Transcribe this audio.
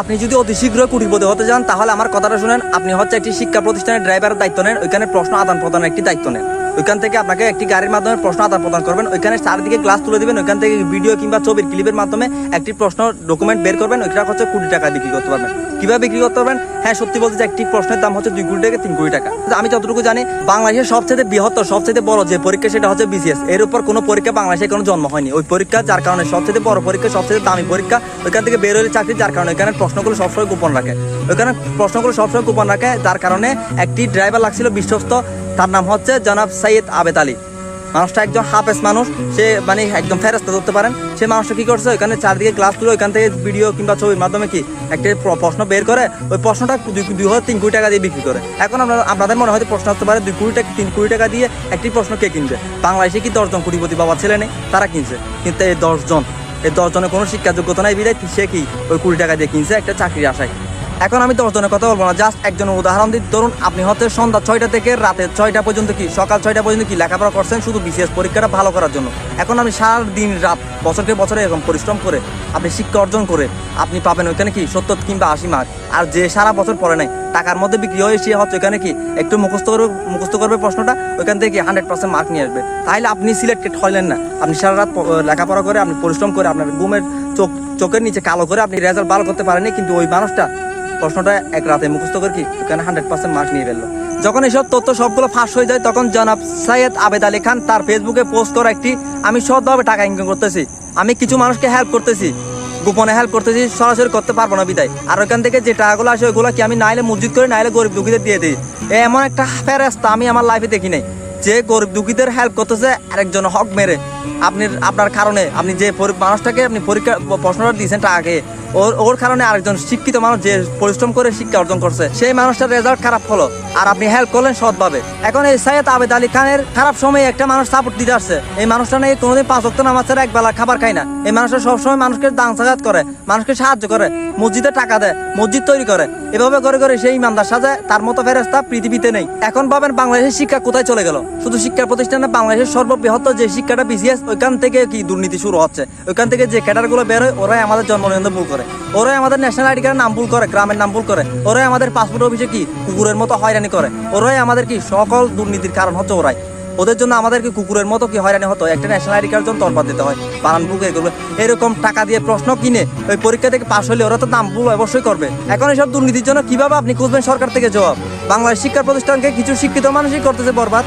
আপনি যদি অতি শীঘ্রই কুটিপতি হতে চান তাহলে আমার কথাটা শুনেন। আপনি হচ্ছে একটি শিক্ষা প্রতিষ্ঠানের ড্রাইভারের দায়িত্ব নেন। ওইখানে প্রশ্ন আদান প্রদানের একটি দায়িত্ব নেন। ওইখান থেকে আপনাকে একটি গাড়ির মাধ্যমে প্রশ্ন আদান প্রদান করবেন। ওইখানে চারিদিকে গ্লাস তুলে দিবেন, ওইখান থেকে ভিডিও কিংবা ছবির ক্লিপের মাধ্যমে একটি প্রশ্ন ডকুমেন্ট বের করবেন, ওইটা হচ্ছে কোটি টাকা বিক্রি করতে পারবেন। কীভাবে বিক্রি করতে পারবেন? হ্যাঁ সত্যি বলতে যে একটি প্রশ্নের দাম হচ্ছে দুই কোটি টাকা তিন কোটি টাকা। আমি যতটুকু জানি, বাংলাদেশের সবচেয়ে বৃহত্তর, সবচেয়ে বড় যে পরীক্ষা, সেটা হচ্ছে বিসিএস এর উপর কোনো পরীক্ষা বাংলাদেশে কোনো জন্ম হয়নি। ওই পরীক্ষা যার কারণে সবচেয়ে বড় পরীক্ষা, সবচেয়ে দামি পরীক্ষা, ওইখান থেকে বের হলে চাকরি, যার কারণে ওইখানে প্রশ্নগুলো সবসময় গোপন রাখে। ওইখানে প্রশ্নগুলো সবসময় গোপন রাখে, যার কারণে একটি ড্রাইভার লাগছিল বিশ্বস্ত তার নাম হচ্ছে জনাব সৈয়দ আবেদ আলী। মানুষটা একজন হাফেজ মানুষ, সে মানে একদম ফেরস্তা ধরতে পারেন। সে মানুষটা কি করছে? ওখানে চারদিকে ক্লাস তুলে ওইখান থেকে ভিডিও কিংবা ছবির মাধ্যমে কি একটা প্রশ্ন বের করে? ওই প্রশ্নটা দুই হাজার তিন কোটি টাকা দিয়ে বিক্রি করে। এখন আপনারা আপনাদের মনে হয়তো প্রশ্ন আসতে পারে, দুই কোটি টাকা তিন কোটি টাকা দিয়ে একটি প্রশ্ন কে কিনবে? বাংলাদেশে কি দশজন কোটিপতি বাবা ছেলে নেই? তারা কিনছে। কিন্তু এই দশজন, এই দশজনের কোনো শিক্ষা যোগ্যতা নাই বিদায়। সে কি ওই কুড়ি টাকা দিয়ে কিনছে? একটা চাকরির আশায়। এখন আমি দশজনের কথা বলব না জাস্ট একজনের উদাহরণ দিই। ধরুন, আপনি হচ্ছে সন্ধ্যা ছয়টা থেকে রাতে ছয়টা পর্যন্ত কি, সকাল ছয়টা পর্যন্ত কি লেখাপড়া করছেন শুধু বিশেষ পরীক্ষাটা ভালো করার জন্য? এখন আমি সারা দিন রাত বছরকে বছরে এরকম পরিশ্রম করে, আপনি শিক্ষা অর্জন করে, আপনি পাবেন ওইখানে কি, সত্তর কিংবা আশি মার্ক আর যে সারা বছর পড়ে নাই, টাকার মধ্যে বিক্রি হয়ে সে হচ্ছে ওইখানে কি, একটু মুখস্থ করবে মুখস্থ করবে প্রশ্নটা, ওইখান থেকে হান্ড্রেড পার্সেন্ট মার্ক নিয়ে আসবে। তাহলে আপনি সিলেক্টেড হইলেন না। আপনি সারা রাত লেখাপড়া করে, আপনি পরিশ্রম করে, আপনার ঘুমের চোখ, চোখের নিচে কালো করে, আপনি রেজাল্ট ভালো করতে পারেননি, কিন্তু ওই মানুষটা প্রশ্নটা এক রাতে মুখস্থ করে কি? ওখানে হান্ড্রেড পার্সেন্ট মার্ক নিয়ে ফেলল। যখন এসব তথ্য সবগুলো ফাঁস হয়ে যায়, তখন জনাব সৈয়দ আবেদ আলী খান তার ফেসবুকে পোস্ট করা একটি, আমি সৎভাবে টাকা ইনকাম করতেছি। আমি কিছু মানুষকে হেল্প করতেছি। গোপনে হেল্প করতেছি, সরাসরি করতে পারব না বিদায়। আর ওখান থেকে যে টাকাগুলো আসে ওইগুলো কি আমি নাইলে মসজিদ করে, নাইলে গরিব দুঃখীদের দিয়ে দিই? এমন একটা ফেরেস্তা আমি আমার লাইফে দেখি নাই। যে গরিব দুঃখীদের হেল্প করতেছে, আরেকজন হক মেরে। আপনি আপনার কারণে আপনি যে মানুষটাকে আপনি পরীক্ষা, প্রশ্নটা দিয়েছেন টাকাকে ওর ওর কারণে আরেকজন শিক্ষিত মানুষ যে পরিশ্রম করে শিক্ষা অর্জন করছে, সেই মানুষটার রেজাল্ট খারাপ হলো। আর আপনি হেল্প করলেন সৎভাবে। এখন এই সৈয়দ আবেদ আলী খানের খারাপ সময়ে একটা মানুষ সাপোর্ট দিতে আসছে। এই মানুষটা নাকি কোনোদিন পাঁচ অক্ট নামাজ এক বেলা খাবার খায় না। এই মানুষটা সবসময় মানুষকে দান সাজাত করে, মানুষকে সাহায্য করে, মসজিদে টাকা দেয়, মসজিদ তৈরি করে। এভাবে করে করে সেই ইমানদার সাজায়, তার মতো ফেরেস্তা পৃথিবীতে নেই। এখন ভাবেন বাংলাদেশের শিক্ষা কোথায় চলে গেল? শুধু শিক্ষা প্রতিষ্ঠানে বাংলাদেশের সর্ববৃহৎ যে শিক্ষাটা বিসিএস ওইখান থেকে কি দুর্নীতি শুরু হচ্ছে? ওইখান থেকে যে ক্যাডারগুলো বেরোয় ওরাই আমাদের জন্ম নিবন্ধন ভুল করে। ওরাই আমাদের ন্যাশনাল আইডি কার্ডের নাম ভুল করে, গ্রামের নাম ভুল করে। ওরাই আমাদের পাসপোর্ট অফিসে কি কুকুরের মতো হয়রানি করে? ওরাই আমাদের কি সকল দুর্নীতির কারণ হচ্ছে ওরাই? ওদের জন্য আমাদেরকে কুকুরের মতো কি হয়রানি হতো? একটা ন্যাশনাল আইডি কার্ড জন্য তরপাত দিতে হয় বানান বুক করবে এরকম টাকা দিয়ে প্রশ্ন কিনে, ওই পরীক্ষা থেকে পাশ হলে ওরা তো নাম ভুল অবশ্যই করবে। এখন এইসব দুর্নীতির জন্য কীভাবে আপনি খুঁজবেন সরকার থেকে জবাব? বাংলাদেশ শিক্ষা প্রতিষ্ঠানকে কিছু শিক্ষিত মানুষই করতেছে বরবাদ।